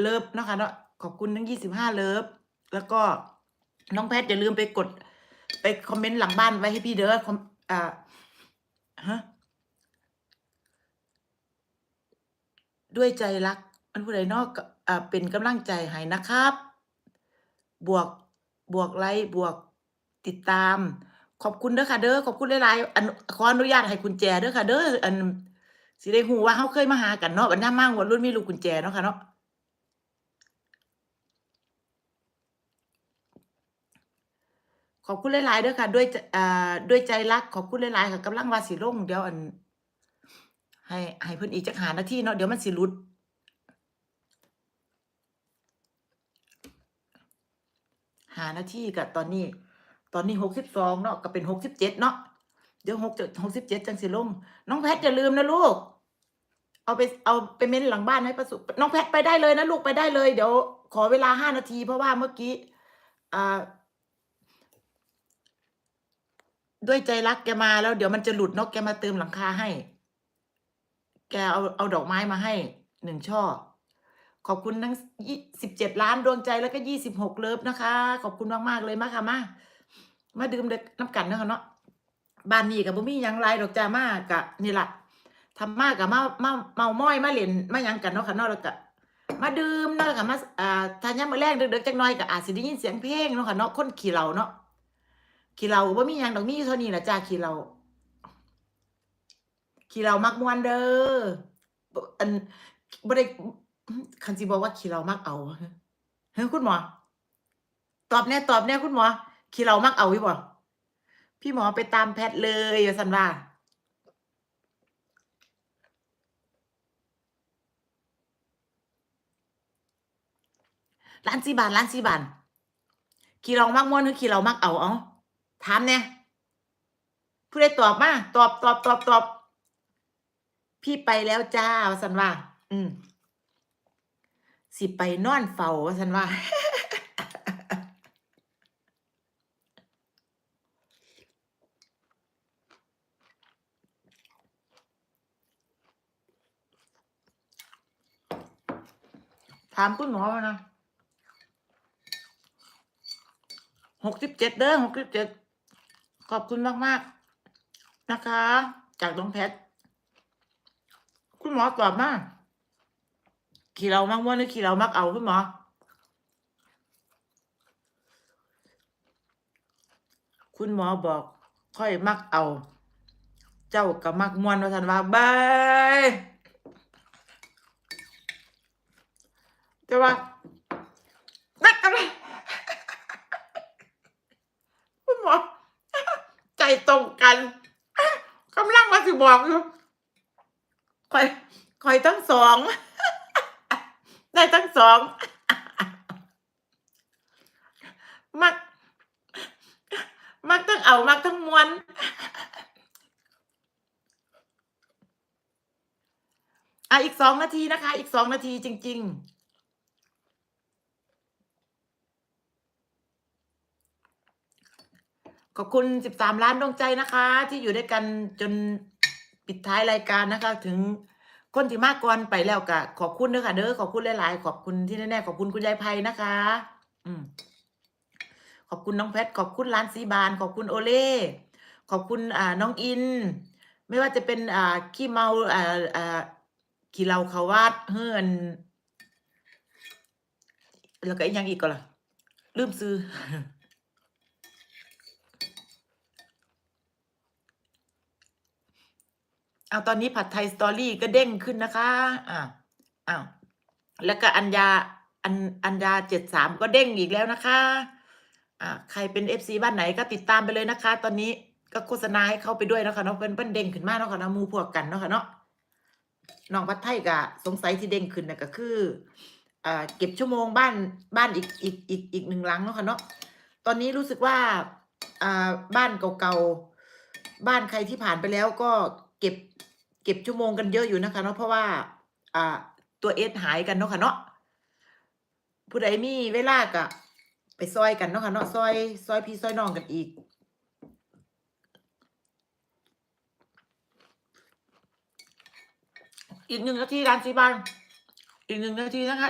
เลิฟนะคะเนาะขอบคุณทั้งยี่สิบห้าเลิฟแล้วก็น้องแพทย์อย่าลืมไปกด ไปคอมเมนต์หลังบ้านไว้ให้พี่เด้อคอมอ่าฮะด้วยใจรักมันผู้ใดเนอกอ่าเป็นกำลังใจให้นะครับ บวกบวกไลค์บวกติดตาม ขอบคุณเด้อค่ะเด้อขอบคุณหลายๆอันขออนุญาตให้กุญแจเด้อค่ะเด้ออันสิได้ฮู้ว่าเฮาเคยมาหากันเนาะบัดยามมาหัวรุ่นมีลูกกุญแจเนาะค่ะเนาะ ขอบคุณหลายๆเด้อค่ะ ด้วยอ่าด้วยใจรักขอบคุณหลายๆค่ะกำลังว่าสิลงเดี๋ยวอัน ให้ให้เพิ่นอีกจักหานาทีเนาะเดี๋ยวมันสิหลุดหานาทีกับตอนนี้ ตอนนี้หกสิบสองเนาะก็เป็นหกสิบเจ็ดเนาะเดี๋ยวหกจะหกสิบเจ็ดจังสิลง น้องแพทอย่าลืมนะลูก เอาไปเอาไปเม้นหลังบ้านให้ประสุน้องแพทไปได้เลยนะลูกไปได้เลยเดี๋ยวขอเวลาห้านาทีเพราะว่าเมื่อกี้อ่า ด้วยใจรักแกมาแล้วเดี๋ยวมันจะหลุดเนาะแกมาเติมหลังคาให้ แกเอาเอาดอกไม้มาให้หนึ่งช่อ ขอบคุณทั้งสิบเจ็ดล้านดวงใจแล้วก็ยี่สิบหกเลิฟนะคะ ขอบคุณมากๆเลยมาค่ะมามาดื่มเด็กน้ำกันเนาะคะเนาะบ้านนี้กับบ่มีหยังไรดอกจ้ามากกะนี่แหละทำมากกับมามาเมาม้อยมาเล่นมายังกันเนาะค่ะเนาะแล้วก็มาดื่มเนาะค่ะมาอ่าทานยามมื้อแรงดึกๆจักน่อยก็อาจสิได้ยินเสียงเพลงเนาะค่ะเนาะคนขี่เหล้าเนาะ ขี่เหล้าบ่มีหยังดอกมีอยู่เท่านี้ล่ะจ้าขี่เหล้าขี่เหล้ามักมวนเด้ออันบ่ได้คันสิบอกว่าขี่เหล้ามักเอาเฮ้ยคุณหมอ ตอบแน่ตอบแน่คุณหมอขี่เหล้ามักเอาอยู่บ่พี่หมอไปตามแพทย์เลยว่าซั่นว่าล้านสี่บาทล้านสี่บาทขี่เรามักม่วนหรือขี่เรามักเอาเอา ถามเนี่ยผู้ใดตอบมาตอบตอบตอบตอบ พี่ไปแล้วจ้าสันว่า อืมสิไปนอนเฝ้าสันว่าถามคุณหมอว่านะหกสิบเจ็ดเด้อหกสิบเจ็ด ขอบคุณมากมากๆนะคะ จากน้องแพทย์คุณหมอตอบมาขี่เรามักม่วนหรือขี่เรามักเอาคุณหมอคุณหมอบอก ค่อยมักเอา เจ้ากับมักมวนว่าทันว่าบายแต่ว่านักอะไร คุณหมอ ใจ ตรงกันกำลังมาสิบอกอยู่คอยคอยทั้งสองได้ทั้งสองมัก มักทั้งเอามักทั้งมวนอะอีกสองนาทีนะคะ อีกสองนาทีจริง ๆ ขอบคุณสิบสามล้านดวงใจนะคะ ที่อยู่ด้วยกันจนปิดท้ายรายการนะคะ ถึงคนที่มากก่อนไปแล้วกะขอบคุณเด้อค่ะเด้อขอบคุณหลาย ๆ ขอบคุณที่แน่ๆขอบคุณคุณยายไพนะคะ อืมขอบคุณน้องแพทขอบคุณร้านสีบาน ขอบคุณโอเล่ขอบคุณอ่าน้องอิน ไม่ว่าจะเป็นอ่าขี้เมาอ่าอ่าขี้เหล้าเขาวาดเฮือนแล้วก็อีกอย่างอีกก็ล่ะลืมซื้อ เอาตอนนี้ผัดไทยสตอรี่ก็เด้งขึ้นนะคะอ่าอ้าวแล้วก็อัญญาอันอัญญาเจ็ดสามก็เด้งอีกแล้วนะคะอ่าใครเป็นเอฟซีบ้านไหนก็ติดตามไปเลยนะคะ ตอนนี้ก็โฆษณาให้เข้าไปด้วยนะคะเนาะเพิ่นเพิ่นเด้งขึ้นมากเนาะค่ะเนาะมูพวกกันเนาะค่ะเนาะน้องผัดไทยก็สงสัยที่เด้งขึ้นน่ะก็คืออ่าเก็บชั่วโมงบ้านบ้านอีกอีกอีกอีกหนึ่งหลังเนาะค่ะเนาะตอนนี้รู้สึกว่าอ่าบ้านเก่าๆบ้านใครที่ผ่านไปแล้วก็เก็บ เก็บชั่วโมงกันเยอะอยู่นะคะเนาะเพราะว่า อ่า ตัวเอสหายกันเนาะค่ะเนาะผู้ใดมีเวลากะไปซอยกันเนาะค่ะเนาะซอยซอยพี่ซอยน้องกันอีก อีกหนึ่งนาทีร้านสีบานอีกหนึ่งนาทีนะคะ